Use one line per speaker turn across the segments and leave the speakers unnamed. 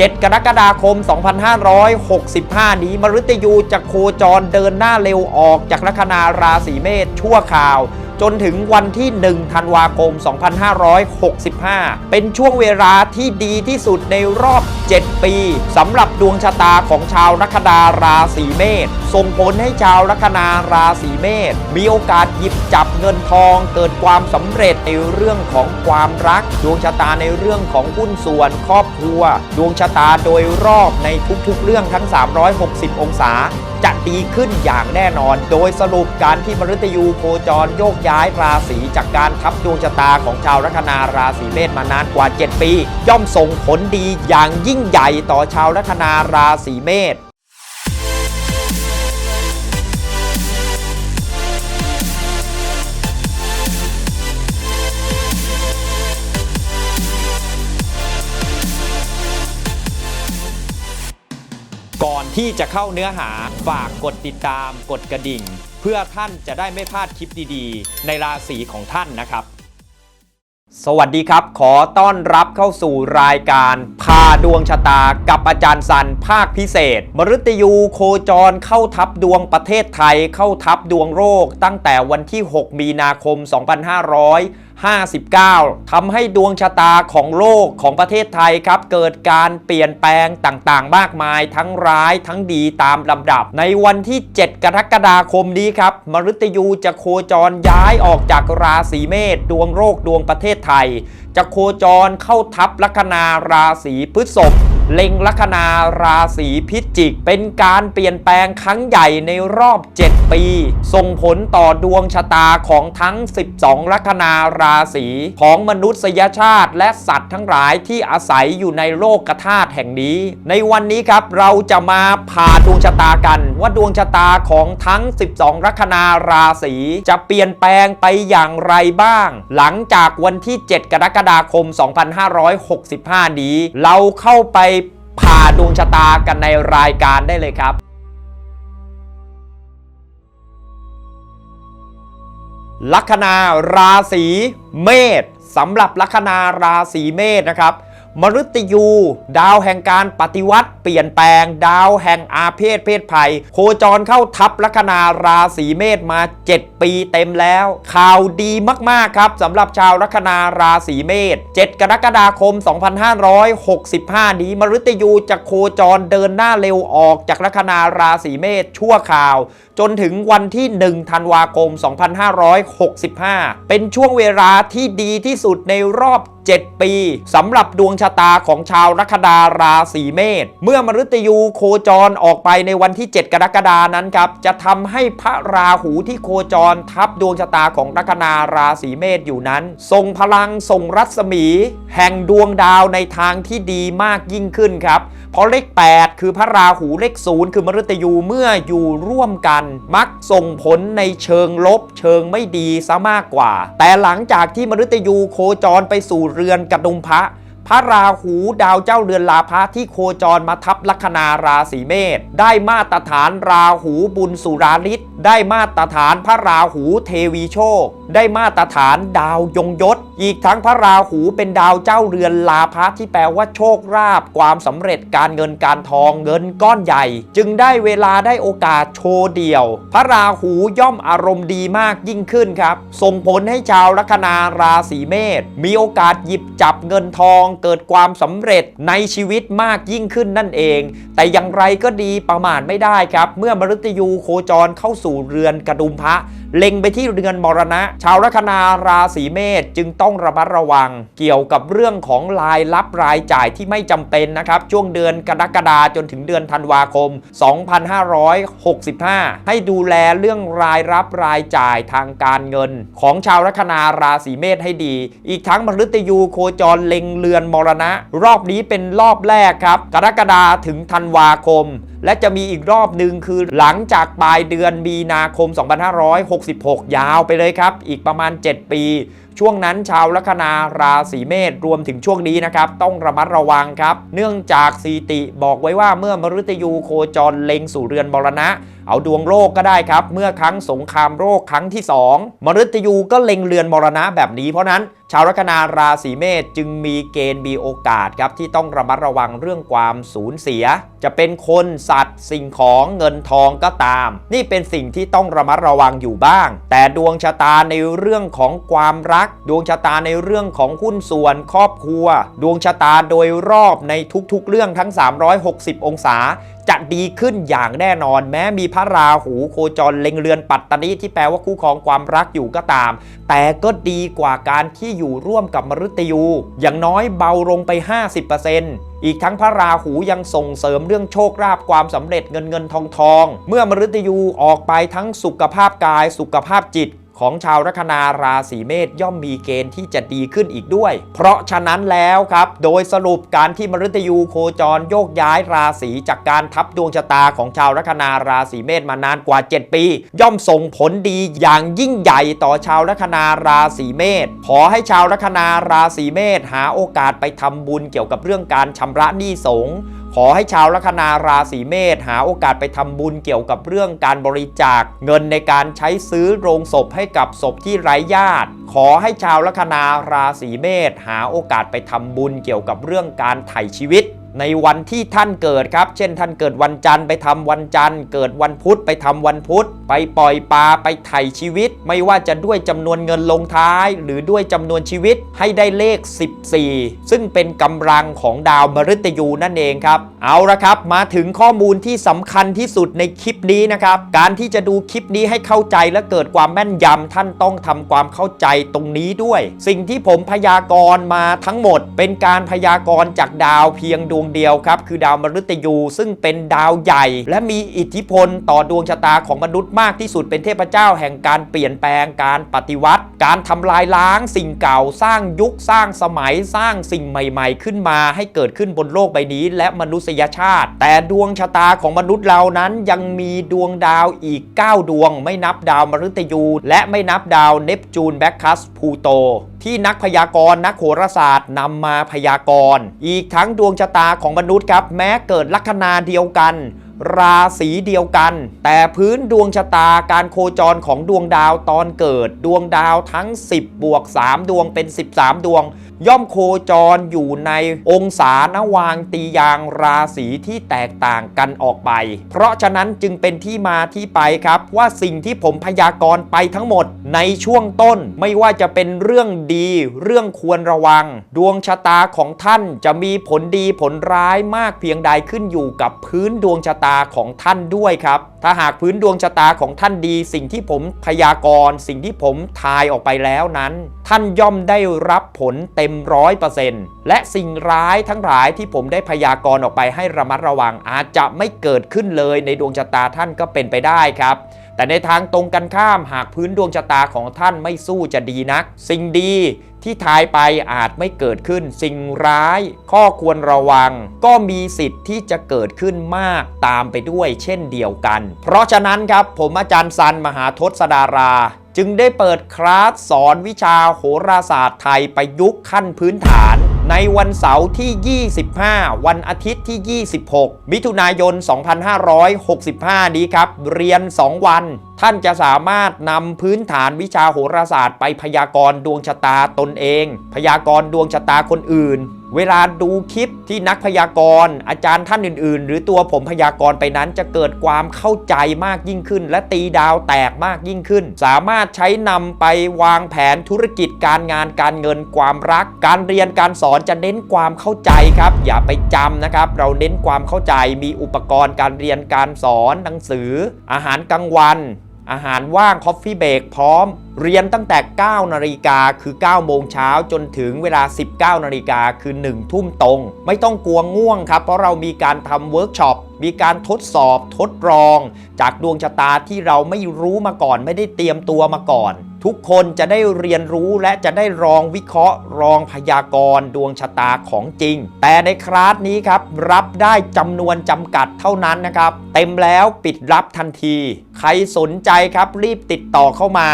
7 กรกฎาคม 2565 นี้มฤตยูจะโคจรเดินหน้าเร็วออกจากลัคนาราศีเมษชั่วคราว จนถึงวันที่ 1 ธันวาคม 2565 เป็นช่วงเวลาที่ดีที่สุดในรอบ 7 ปีสำหรับดวงชะตาของชาวลัคนาราศีเมษส่งผลให้ชาวลัคนาราศีเมษมีโอกาสหยิบจับเงินทองเกิดความสำเร็จในเรื่องของความรัก ดวงชะตาในเรื่องของหุ้นส่วนครอบครัว ดวงชะตาโดยรอบในทุกๆ เรื่องทั้ง 360 องศา จะดีขึ้นอย่างแน่นอน โดยสรุปการที่มฤตยูโคจรโยกย้ายราศีจากการทับดวงชะตาของชาวลัคนาราศีเมษมานานกว่า 7 ปี ย่อมส่งผลดีอย่างยิ่งใหญ่ต่อชาวลัคนาราศีเมษ ที่จะเข้าเนื้อหาฝากกดติดตาม กดกระดิ่ง เพื่อท่านจะได้ไม่พลาดคลิปดีๆ ในราศีของท่านนะครับ สวัสดีครับ ขอต้อนรับเข้าสู่รายการพาดวงชะตากับอาจารย์สันภาคพิเศษ มฤตยูโคจรเข้าทับดวงประเทศไทยเข้าทับดวงโรคตั้งแต่วันที่ 6 มีนาคม 59ทำให้ดวงชะตาของโลกของประเทศไทยครับ เกิดการเปลี่ยนแปลงต่างๆ มากมาย ทั้งร้ายทั้งดีตามลำดับ ในวันที่ 7 กรกฎาคมนี้ครับ มฤตยูจะโคจรย้ายออกจากราศีเมษดวงโรคดวงประเทศไทย จะโคจรเข้าทับลัคนาราศีพฤษภ เล็งลัคนาราศีพิจิก เป็นการเปลี่ยนแปลงครั้งใหญ่ในรอบ 7 ปี ส่งผลต่อดวงชะตาของทั้ง 12 ลัคนาราศีของมนุษยชาติ และสัตว์ทั้งหลายที่อาศัยอยู่ในโลกธาตุแห่งนี้ ในวันนี้ครับเราจะมาผ่าดวงชะตากัน ว่าดวงชะตาของทั้ง 12 ลัคนาราศีจะเปลี่ยนแปลงไปอย่างไรบ้าง หลังจากวันที่ 7 กรกฎาคม 2565 นี้ เราเข้าไป ผ่าดวงชะตากันในรายการได้เลยครับลัคนาราศีเมษสำหรับลัคนาราศีเมษนะครับ มฤตยู ดาวแห่งการปฏิวัติ เปลี่ยนแปลง ดาวแห่งอาเพศเพศภัย โคจรเข้าทับลัคนาราศีเมษมา 7 ปีเต็มแล้ว ข่าวดีมาก ๆ ครับสำหรับชาวลัคนาราศีเมษ7กรกฎาคม 2565 นี้มฤตยูจะโคจรเดินหน้าเร็วออกจากลัคนาราศีเมษชั่วคราว จนถึงวันที่ 1 ธันวาคม 2565 เป็นช่วงเวลาที่ดีที่สุดในรอบ7 ปีสำหรับดวงชะตาของชาวลัคนาราศีเมษเมื่อมฤตยูโคจรออกไปในวันที่ 7 กรกฎานั้นครับ จะทำให้พระราหูที่โคจรทับดวงชะตาของลัคนาราศีเมษอยู่นั้นทรงพลังทรงรัศมี แห่งดวงดาวในทางที่ดีมากยิ่งขึ้นครับ เพราะเลข 8 คือพระราหูเลข0คือมฤตยูเมื่ออยู่ร่วมกัน มักส่งผลในเชิงลบ เชิงไม่ดีซะมากกว่า แต่หลังจากที่มฤตยูโคจรไปสู่เรือนกระดุมพระ พระราหูดาวเจ้าเรือนลาภะที่โคจรมาทับลัคนาราศีเมษได้มาตรฐานราหูบุญสุราริศได้มาตรฐานพระราหูเทวีโชค ได้มาตรฐานดาวยงยศ อีกทั้งพระราหูเป็นดาวเจ้าเรือนลาภะที่แปลว่าโชคลาภความสำเร็จการเงินการทองเงินก้อนใหญ่ จึงได้เวลาได้โอกาสโชว์เดี่ยว พระราหูย่อมอารมณ์ดีมากยิ่งขึ้นครับ ส่งผลให้ชาวลัคนาราศีเมษมีโอกาสหยิบจับเงินทองเกิดความสำเร็จในชีวิตมากยิ่งขึ้นนั่นเอง แต่อย่างไรก็ดีประมาทไม่ได้ครับ เมื่อมฤตยูโคจรเข้าสู่เรือนกระดุมพระเล็งไปที่เรือนมรณะชาวลัคนาราศีเมษจึงต้องระมัดระวัง เกี่ยวกับเรื่องของรายรับรายจ่ายที่ไม่จำเป็นนะครับช่วงเดือนกรกฎาจนถึงเดือนธันวาคม 2565 ให้ดูแลเรื่องรายรับรายจ่ายทางการเงิน ของชาวลัคนาราศีเมษให้ดี อีกทั้งมฤตยูโคจรเล็งเรือนมรณะ รอบนี้เป็นรอบแรกครับ กรกฎาถึงธันวาคม และจะมีอีกรอบหนึ่งคือหลังจากปลายเดือนมีนาคม 2566 ยาวไปเลยครับ อีกประมาณ 7 ปี ช่วงนั้นชาวลัคนาราศีเมษรวมถึงช่วงนี้นะครับ ต้องระมัดระวังครับ เนื่องจากสีติบอกไว้ว่าเมื่อมฤตยูโคจรเล็งสู่เรือนบรณะ เอาดวงโลกก็ได้ครับ เมื่อครั้งสงครามโลกครั้งที่ 2 มฤตยูก็เล็งเรือนมรณะแบบนี้เพราะนั้นชาวลัคนาราศีเมษจึงมีเกณฑ์มีโอกาสครับที่ต้องระมัดระวังเรื่องความสูญเสีย จะเป็นคนสัตว์ สิ่งของเงินทองก็ตาม นี่เป็นสิ่งที่ต้องระมัดระวังอยู่บ้าง แต่ดวงชะตาในเรื่องของความรัก ดวงชะตาในเรื่องของหุ้นส่วนครอบครัว ดวงชะตาโดยรอบในทุกๆ เรื่องทั้ง 360 องศาจะดีขึ้นอย่างแน่นอน แม้มีพระราหูโคจรเล็งเรือนปัตตนิที่แปลว่าคู่ครองความรักอยู่ก็ตาม แต่ก็ดีกว่าการที่อยู่ร่วมกับมฤตยู อย่างน้อยเบาลงไป 50%อีกทั้งพระราหูยังส่งเสริมเรื่องโชคลาภความสำเร็จเงินเงินทองทอง เมื่อมฤตยูออกไปทั้งสุขภาพกาย สุขภาพจิต ของชาวลัคนาราศีเมษย่อมมีเกณฑ์ที่จะดีขึ้นอีกด้วย เพราะฉะนั้นแล้วครับ โดยสรุปการที่มฤตยูโคจรโยกย้ายราศีจากการทับดวงชะตาของชาวลัคนาราศีเมษมานานกว่า 7 ปี ย่อมส่งผลดีอย่างยิ่งใหญ่ต่อชาวลัคนาราศีเมษขอให้ชาวลัคนาราศีเมษหาโอกาสไปทำบุญเกี่ยวกับเรื่องการชำระหนี้สงฆ์ ขอให้ชาวลัคนาราศีเมษหาโอกาสไปทำบุญเกี่ยวกับเรื่องการบริจาค เงินในการใช้ซื้อโรงศพให้กับศพที่ไร้ญาติ ขอให้ชาวลัคนาราศีเมษหาโอกาสไปทำบุญเกี่ยวกับเรื่องการไถ่ชีวิต ในวันที่ท่านเกิดครับ เช่นท่านเกิดวันจันทร์ไปทำวันจันทร์ เกิดวันพุธไปทำวันพุธ ไปปล่อยปลาไปไถ่ชีวิต ไม่ว่าจะด้วยจำนวนเงินลงท้าย หรือด้วยจำนวนชีวิตให้ได้เลข 14 ซึ่งเป็นกำลังของดาวมฤตยูนั่นเองครับ เอาละครับ มาถึงข้อมูลที่สำคัญที่สุดในคลิปนี้นะครับ การที่จะดูคลิปนี้ให้เข้าใจและเกิดความแม่นยำท่านต้องทำความเข้าใจตรงนี้ด้วย สิ่งที่ผมพยากรณ์มาทั้งหมด เป็นการพยากรณ์จากดาวเพียงดวงงเดียวครับ คือดาวมฤตยู ซึ่งเป็นดาวใหญ่ และมีอิทธิพลต่อดวงชะตาของมนุษย์มากที่สุดเป็นเทพเจ้าแห่งการเปลี่ยนแปลงการปฏิวัติ การทำลายล้างสิ่งเก่าสร้างยุคสร้างสมัยสร้างสิ่งใหม่ ๆ ขึ้นมาให้เกิดขึ้นบนโลกใบนี้ และมนุษยชาติ แต่ดวงชะตาของมนุษย์เรานั้นยังมีดวงดาวอีก 9 ดวง ไม่นับดาวมฤตยู และไม่นับดาวเนปจูนแบคคัส พูโต ที่นักพยากรณ์นักโหราศาสตร์นำมาพยากรณ์ อีกทั้งดวงชะตาของมนุษย์ครับ แม้เกิดลัคนาเดียวกัน ราศีเดียวกัน แต่พื้นดวงชะตาการโคจรของดวงดาวตอนเกิด ดวงดาวทั้ง 10 บวก 3 ดวงเป็น 13 ดวง ย่อมโคจรอยู่ในองศานวางตียางราศีที่แตกต่างกันออกไป เพราะฉะนั้นจึงเป็นที่มาที่ไปครับว่าสิ่งที่ผมพยากรณ์ไปทั้งหมดในช่วงต้นไม่ว่าจะเป็นเรื่องดี เรื่องควรระวัง ดวงชะตาของท่านจะมีผลดีผลร้ายมากเพียงใดขึ้นอยู่กับพื้นดวงชะตาของท่านด้วยครับ ถ้าหากพื้นดวงชะตาของท่านดี สิ่งที่ผมพยากรณ์ สิ่งที่ผมทายออกไปแล้วนั้น ท่านย่อมได้รับผลเต็มร้อยเปอร์เซ็นต์และสิ่งร้ายทั้งหลายที่ผมได้พยากรณ์ออกไปให้ระมัดระวังอาจจะไม่เกิดขึ้นเลยในดวงชะตาท่านก็เป็นไปได้ครับ แต่ในทางตรงกันข้ามหากพื้นดวงชะตาของท่านไม่สู้จะดีนัก สิ่งดีที่ทายไปอาจไม่เกิดขึ้น สิ่งร้ายข้อควรระวัง ก็มีสิทธิ์ที่จะเกิดขึ้นมากตามไปด้วยเช่นเดียวกัน เพราะฉะนั้นครับผมอาจารย์ซันมหาทศดาราจึงได้เปิดคลาสสอนวิชาโหราศาสตร์ไทยประยุกต์ขั้นพื้นฐาน ในวันเสาร์ที่ 25 วันอาทิตย์ที่ 26 มิถุนายน 2565 นี้ครับ เรียน 2 วัน ท่านจะสามารถนำพื้นฐานวิชาโหราศาสตร์ไปพยากรณ์ดวงชะตาตนเอง พยากรณ์ดวงชะตาคนอื่น เวลาดูคลิปที่นักพยากรณ์อาจารย์ท่านอื่น ๆ หรือตัวผมพยากรณ์ไปนั้นจะเกิดความเข้าใจมากยิ่งขึ้น และตีดาวแตกมากยิ่งขึ้น สามารถใช้นำไปวางแผนธุรกิจการงานการเงินความรัก การเรียนการสอนจะเน้นความเข้าใจครับ อย่าไปจำนะครับ เราเน้นความเข้าใจมีอุปกรณ์การเรียนการสอนหนังสือ อาหารกลางวัน อาหารว่างคอฟฟี่เบรกพร้อม เรียนตั้งแต่ 9 นาฬิกาคือ 9 โมงเช้าจนถึงเวลา 19 นาฬิกาคือ 1 ทุ่มตรง ไม่ต้องกลัวง่วงครับ เพราะเรามีการทำเวิร์กช็อป มีการทดสอบทดลอง จากดวงชะตาที่เราไม่รู้มาก่อน ไม่ได้เตรียมตัวมาก่อน ทุกคนจะได้เรียนรู้และจะได้ลองวิเคราะห์ลองพยากรณ์ดวงชะตาของจริง แต่ในคลาสนี้ครับรับได้จำนวนจำกัดเท่านั้นนะครับ เต็มแล้วปิดรับทันที ใครสนใจครับรีบติดต่อเข้ามา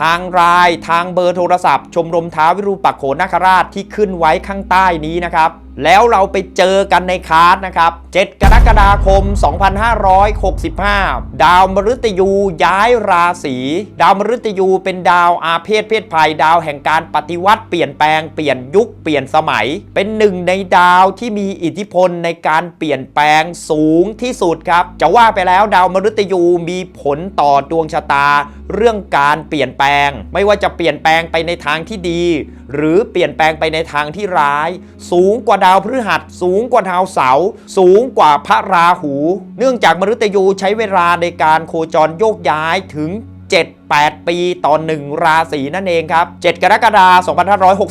ทางไลน์ทางเบอร์โทรศัพท์ ชมรมท้าวิรูปักโขนนาคราชที่ขึ้นไว้ข้างใต้นี้นะครับแล้วเราไปเจอกันในคลาสนะครับ 7 กรกฎาคม 2565 ดาวมฤตยูย้ายราศี ดาวมฤตยูเป็นดาวอาเพศเพศภัย ดาวแห่งการปฏิวัติเปลี่ยนแปลง เปลี่ยนยุค เปลี่ยนสมัย เป็นหนึ่งในดาวที่มีอิทธิพลในการเปลี่ยนแปลงสูงที่สุดครับ จะว่าไปแล้วดาวมฤตยูมีผลต่อดวงชะตา เรื่องการเปลี่ยนแปลง ไม่ว่าจะเปลี่ยนแปลงไปในทางที่ดี หรือเปลี่ยนแปลงไปในทางที่ร้าย สูงกว่าดาวพฤหัส สูงกว่าดาวเสาร์สูงกว่าพระราหู เนื่องจากมฤตยูใช้เวลาในการโคจรโยกย้ายถึง 8 ปีต่อหนึ่งราศีนั่นเองครับ 7 กรกฎาคม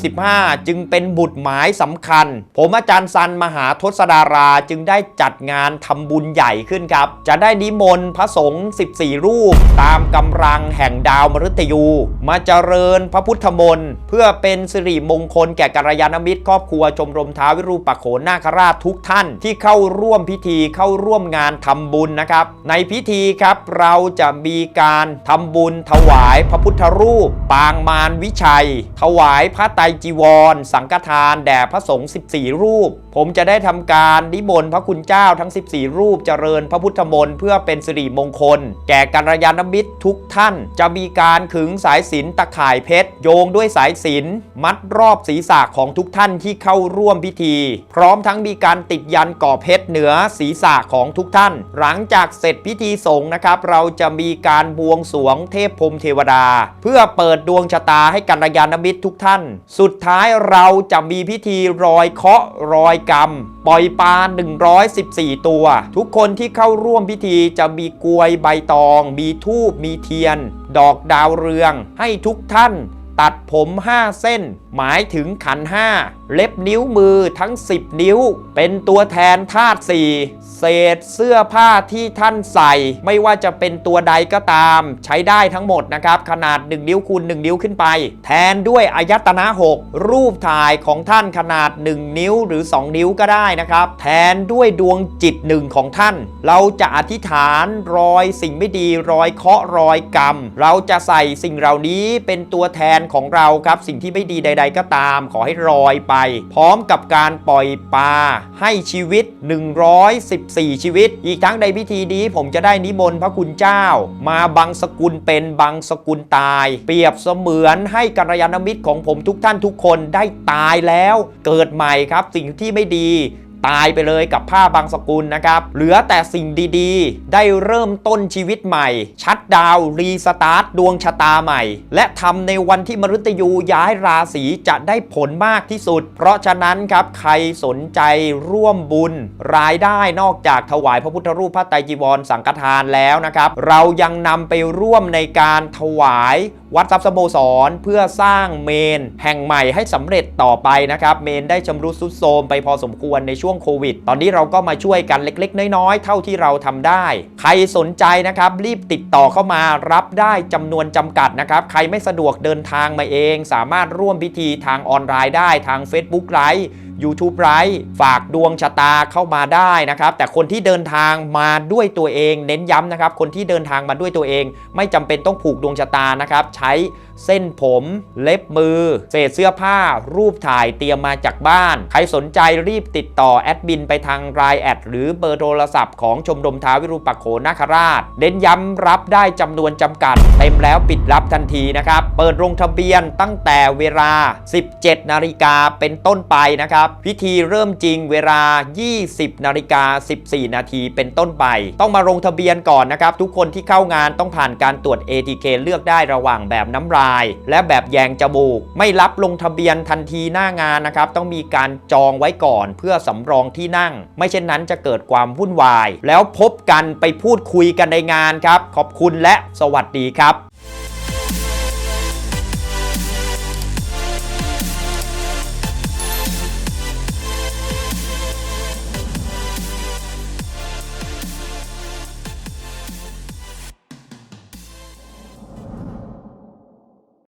2565 จึงเป็นบุตรหมายสำคัญ ผมอาจารย์ซันมหาทศดาราจึงได้จัดงานทำบุญใหญ่ขึ้นครับ จะได้นิมนต์พระสงฆ์14 รูป ตามกำลังแห่งดาวมฤตยู มาเจริญพระพุทธมนต์เพื่อเป็นสิริมงคลแก่กัลยาณมิตรครอบครัวชมรมท้าววิรูปักโขนนาคราชทุกท่านที่เข้าร่วมพิธีเข้าร่วมงานทำบุญนะครับ ในพิธีครับเราจะมีการทำบุญถวายพระพุทธรูป ปางมารวิชัย ถวายพระไตรจีวร สังฆทานแด่พระสงฆ์14 รูป ผมจะได้ทำการนิมนต์พระคุณเจ้าทั้ง 14 รูปเจริญพระพุทธมนต์เพื่อเป็นสิริมงคล แก่กัลยาณมิตรทุกท่าน จะมีการขึงสายสิญจนตะข่ายเพชร โยงด้วยสายสิญจนมัดรอบศีรษะของทุกท่านที่เข้าร่วมพิธี พร้อมทั้งมีการติดยันก่อเพชรเหนือศีรษะของทุกท่าน หลังจากเสร็จพิธีสงฆ์นะครับ เราจะมีการบวงสรวงเทพพรมเทวดา เพื่อเปิดดวงชะตาให้กัลยาณมิตรทุกท่าน สุดท้ายเราจะมีพิธีรอยเคาะรอยกรรม ปล่อยปลา 114 ตัว ทุกคนที่เข้าร่วมพิธีจะมีกลวยใบตอง มีทูบมีเทียน ดอกดาวเรือง ให้ทุกท่าน ตัดผม 5 เส้นหมายถึงขัน5เล็บนิ้วมือทั้ง 10 นิ้ว เป็นตัวแทนธาตุ4เศษเสื้อผ้าที่ท่านใส่ ไม่ว่าจะเป็นตัวใดก็ตาม ใช้ได้ทั้งหมดนะครับ ขนาด 1 นิ้วคูณ1 นิ้วขึ้นไป แทนด้วยอายตนะ 6 รูปถ่ายของท่านขนาด 1 นิ้วหรือ 2 นิ้วก็ได้นะครับ แทนด้วยดวงจิตหนึ่งของท่าน เราจะอธิษฐานรอยสิ่งไม่ดีรอยเคาะรอยกรรม เราจะใส่สิ่งเหล่านี้เป็นตัวแทนของเราครับสิ่งที่ไม่ดีใดๆก็ตาม ขอให้ลอยไป พร้อมกับการปล่อยปลาให้ชีวิต 114 ชีวิต อีกทั้งในพิธีนี้ผมจะได้นิมนต์พระคุณเจ้า มาบังสกุลเป็นบังสกุลตาย เปรียบเสมือนให้กัลยาณมิตรของผมทุกท่านทุกคนได้ตายแล้ว เกิดใหม่ครับสิ่งที่ไม่ดี ตายไปเลยกับผ้าบางสกุลนะครับ เหลือแต่สิ่งดีๆ ได้เริ่มต้นชีวิตใหม่ ชัดดาวรีสตาร์ทดวงชะตาใหม่ และทำในวันที่มฤตยูย้ายราศีจะได้ผลมากที่สุด เพราะฉะนั้นครับใครสนใจร่วมบุญ รายได้นอกจากถวายพระพุทธรูปพระไตรจีวรสังฆทานแล้วนะครับ เรายังนำไปร่วมในการถวายวัดทรัพย์สโมสรเพื่อสร้างเมน แห่งใหม่ให้สำเร็จต่อไปนะครับ เมนได้ชำรุดทรุดโทรมไปพอสมควรในช่วงโควิด ตอนนี้เราก็มาช่วยกันเล็ก ๆ น้อยๆ เท่าที่เราทำได้ ใครสนใจนะครับ รีบติดต่อเข้ามารับได้จำนวนจำกัดนะครับ ใครไม่สะดวกเดินทางมาเอง สามารถร่วมพิธีทางออนไลน์ได้ทาง Facebook ไลฟ์ YouTube ไลฟ์ฝากดวงชะตาเข้ามาได้นะครับ แต่คนที่เดินทางมาด้วยตัวเอง เน้นย้ำนะครับ คนที่เดินทางมาด้วยตัวเอง ไม่จำเป็นต้องผูกดวงชะตานะครับ ใช้ เส้นผม เล็บมือ เศษเสื้อผ้า รูปถ่ายเตรียมมาจากบ้าน ใครสนใจรีบติดต่อแอดมินไปทางรายแอดหรือเบอร์โทรศัพท์ของชมรมท้าวิรูปักโขนาคราช เน้นย้ำรับได้จำนวนจำกัด เต็มแล้วปิดรับทันทีนะครับ เปิดลงทะเบียนตั้งแต่เวลา 17 นาฬิกาเป็นต้นไปนะครับ พิธีเริ่มจริงเวลา 20 นาฬิกา 14 นาทีเป็นต้นไป ต้องมาลงทะเบียนก่อนนะครับ ทุกคนที่เข้างานต้องผ่านการตรวจ ATK เลือกได้ระหว่างแบบน้ำลายและแบบแยงจมูก ไม่รับลงทะเบียนทันทีหน้างานนะครับ ต้องมีการจองไว้ก่อน เพื่อสำรองที่นั่ง ไม่เช่นนั้นจะเกิดความวุ่นวาย แล้วพบกันไปพูดคุยกันในงานครับ ขอบคุณและสวัสดีครับ